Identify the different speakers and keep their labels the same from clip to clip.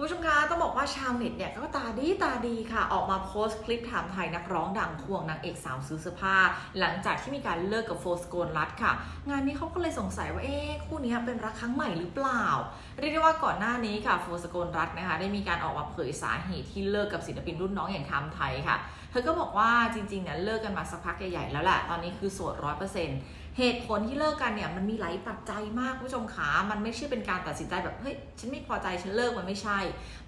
Speaker 1: คุณผู้ชมคะต้องบอกว่าชาวเน็ตเนี่ยก็ตาดีตาดีค่ะ ออกมาโพสต์คลิปถามไทยนักร้องดังควงนางเอกสาวซื้อเสื้อผ้า หลังจากที่มีการเลิกกับโฟสโกนรัตค่ะ งานนี้เขาก็เลยสงสัยว่าเอ๊ะคู่นี้เป็นรักครั้งใหม่หรือเปล่า เรียกได้ว่าก่อนหน้านี้ค่ะโฟสโกนรัตนะคะได้มีการออกมาเผยสาเหตุที่เลิกกับศิลปินรุ่นน้องอย่างไทม์ไทยค่ะ เธอก็บอกว่าจริงๆเนี่ยเลิกกันมาสักพักใหญ่ๆแล้วแหละตอนนี้คือโสดร้อยเปอร์เซ็นต์เหตุผลที่เลิกกันเนี่ยมันมีหลายปัจจัยมากคุณผู้ชมขามันไม่ใช่เป็นการตัดสินใจแบบเฮ้ยฉันไม่พอใจฉันเลิกมันไม่ใช่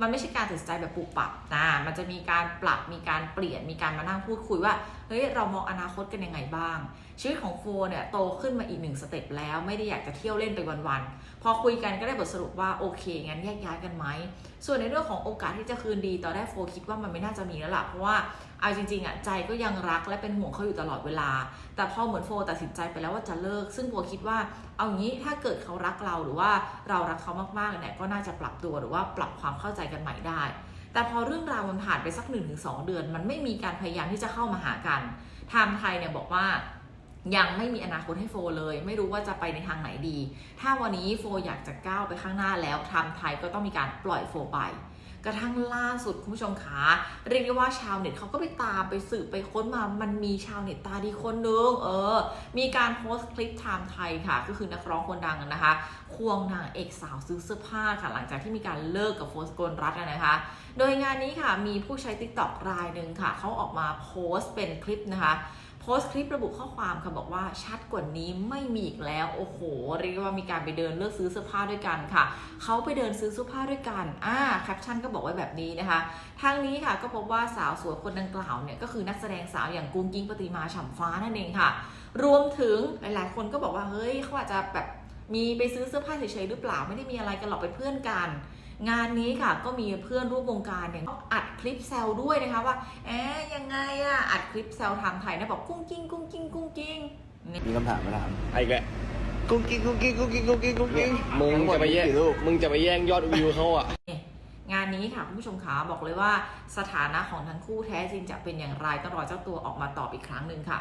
Speaker 1: มันไม่ใช่การตัดสินใจแบบปรับปรับนะมันจะมีการปรับมีการเปลี่ยนมีการมานั่งพูดคุยว่าเฮ้ยเรามองอนาคตกันยังไงบ้าง ชีวิตของโฟเนี่ยโตขึ้นมาอีกหนึ่งสเต็ปแล้วไม่ได้อยากจะเที่ยวเล่นไปวันๆพอคุยกันก็ได้บทสรุปว่าโอเคงั้นแยกย้ายกันไหมส่วนในเรื่องของโอกาสที่จะคืนดีตอนแรกโฟคิดว่ามันไม่น่าจะมีแล้วล่ะเพราะว่า เอาจริงๆอะใจก็ยังรักและเป็นห่วงเขาอยู่ตลอดเวลา แต่พอเหมือนโฟตัดสินใจไปแล้วว่าจะเลิก ซึ่งโฟคิดว่าเอางี้ถ้าเกิดเขารักเราหรือว่าเรารักเขามากๆเนี่ยก็น่าจะปรับตัวหรือว่าปรับความเข้าใจกันใหม่ได้ แต่พอเรื่องราวมันผ่านไปสัก 1-2 เดือน มันไม่มีการพยายามที่จะเข้ามาหากันไทม์ไทยเนี่ยบอกว่ายังไม่มีอนาคตให้โฟเลย ไม่รู้ว่าจะไปในทางไหนดี ถ้าวันนี้โฟอยากจะก้าวไปข้างหน้าแล้วทม์ไทยก็ต้องมีการปล่อยโฟไป กระทั่งล่าสุดคุณผู้ชมคะเรียกได้ว่าชาวเน็ตเขาก็ไปตามไปสืบไปค้นมา มันมีชาวเน็ตตาดีคนนึงเออ มีการโพสต์คลิปไทม์ไทยค่ะ ก็คือนักร้องคนดังนะคะ ควงนางเอกสาวซื้อเสื้อผ้าค่ะ หลังจากที่มีการเลิกกับโฟสโกนรัตนะคะ โดยงานนี้ค่ะมีผู้ใช้ t ิ k t o k รายหนึ่งค่ะเขาออกมาโพสต์เป็นคลิปนะคะ โพสต์คลิประบุข้อความค่ะบอกว่าชัดกว่านี้ไม่มีอีกแล้ว โอ้โห เรียกว่ามีการไปเดินเลือกซื้อเสื้อผ้าด้วยกันค่ะ เขาไปเดินซื้อเสื้อผ้าด้วยกันอ่าแคปชั่นก็บอกไว้แบบนี้นะคะทางนี้ค่ะก็พบว่าสาวสวยคนดังกล่าวเนี่ยก็คือนักแสดงสาวอย่างกุ้งกิ้งปฏิมาฉ่ำฟ้านั่นเองค่ะ รวมถึงหลายๆ คนก็บอกว่าเฮ้ยเขาอาจจะแบบมีไปซื้อเสื้อผ้าเฉยๆหรือเปล่าไม่ได้มีอะไรกันหรอกเป็นเพื่อนกัน งานนี้ค่ะก็มีเพื่อนร่วมวงการเนี่ยเขาอัดคลิปแซวด้วยนะคะว่าเอ๊ะยังไงอะอัดคลิปแซวทางไทยนะบอกกุ้งกิ้งกุ้งกิ้งกุ้งกิ้ง
Speaker 2: มีคำถามมาถาม
Speaker 3: ไอ้แก
Speaker 2: กุ้งกิ้งกุ้งกิ้งกุ้งกิ้งกุ้งกิ้งกุ้งกิ้ง
Speaker 3: มึงจะไปแย่ง
Speaker 2: ทั้งหมดมีกี่รูป
Speaker 3: มึงจะไปแย่งยอดวิวเขาอะ
Speaker 1: งานนี้ค่ะคุณผู้ชมขาบอกเลยว่าสถานะของทั้งคู่แท้จริงจะเป็นอย่างไรต้องรอเจ้าตัวออกมาตอบอีกครั้งหนึ่งค่ะ